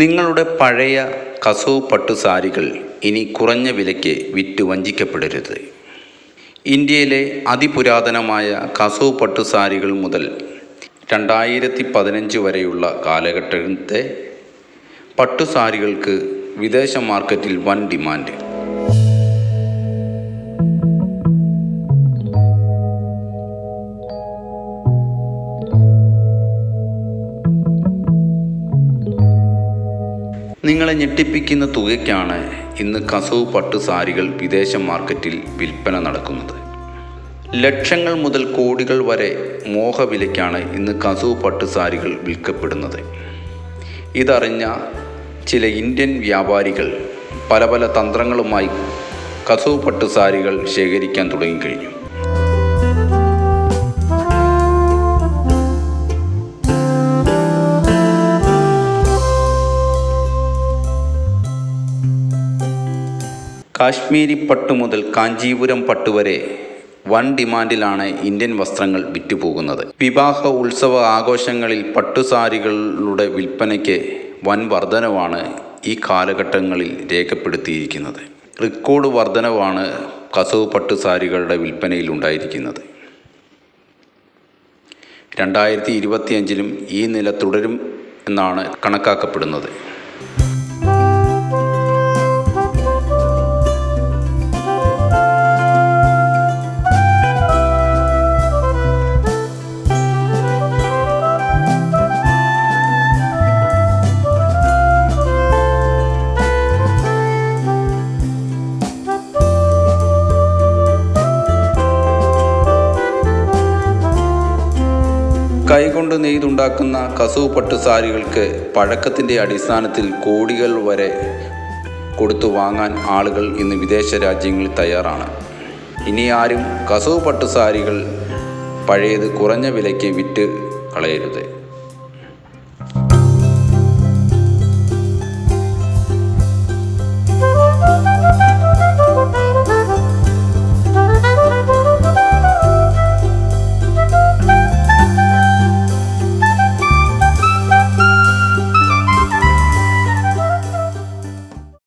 നിങ്ങളുടെ പഴയ കസവ് പട്ടു സാരികൾ ഇനി കുറഞ്ഞ വിലയ്ക്ക് വിറ്റ് വഞ്ചിക്കപ്പെടരുത്. ഇന്ത്യയിലെ അതിപുരാതനമായ കസവ് പട്ടു സാരികൾ മുതൽ രണ്ടായിരത്തി പതിനഞ്ച് വരെയുള്ള കാലഘട്ടത്തെ പട്ടുസാരികൾക്ക് വിദേശ മാർക്കറ്റിൽ വൻ ഡിമാൻഡ്. നിങ്ങളെ ഞെട്ടിപ്പിക്കുന്ന തുകയ്ക്കാണ് ഇന്ന് കസവ് പട്ടു സാരികൾ വിദേശ മാർക്കറ്റിൽ വിൽപ്പന നടക്കുന്നത്. ലക്ഷങ്ങൾ മുതൽ കോടികൾ വരെ മോഹവിലയ്ക്കാണ് ഇന്ന് കസവ് പട്ടു സാരികൾ വിൽക്കപ്പെടുന്നത്. ഇതറിഞ്ഞ ചില ഇന്ത്യൻ വ്യാപാരികൾ പല പല തന്ത്രങ്ങളുമായി കസവ് പട്ടു സാരികൾ ശേഖരിക്കാൻ തുടങ്ങിക്കഴിഞ്ഞു. കാശ്മീരി പട്ടു മുതൽ കാഞ്ചീപുരം പട്ടു വരെ വൻ ഡിമാൻഡിലാണ് ഇന്ത്യൻ വസ്ത്രങ്ങൾ വിറ്റുപോകുന്നത്. വിവാഹ ഉത്സവ ആഘോഷങ്ങളിൽ പട്ടുസാരികളുടെ വിൽപ്പനയ്ക്ക് വൻ വർധനവാണ് ഈ കാലഘട്ടങ്ങളിൽ രേഖപ്പെടുത്തിയിരിക്കുന്നത്. റെക്കോർഡ് വർധനവാണ് കസവ് പട്ടുസാരികളുടെ വിൽപ്പനയിൽ ഉണ്ടായിരിക്കുന്നത്. രണ്ടായിരത്തി ഇരുപത്തിയഞ്ചിലും ഈ നില തുടരും എന്നാണ് കണക്കാക്കപ്പെടുന്നത്. കൈകൊണ്ട് നെയ്തുണ്ടാക്കുന്ന കസവ് പട്ടു സാരികൾക്ക് പഴക്കത്തിന്റെ അടിസ്ഥാനത്തിൽ കോടികൾ വരെ കൊടുത്തു വാങ്ങാൻ ആളുകൾ ഇന്ന് വിദേശ രാജ്യങ്ങളിൽ തയ്യാറാണ്. ഇനി ആരും കസവ് പട്ടു സാരികൾ പഴയത് കുറഞ്ഞ വിലയ്ക്ക് വിറ്റ് കളയരുത്.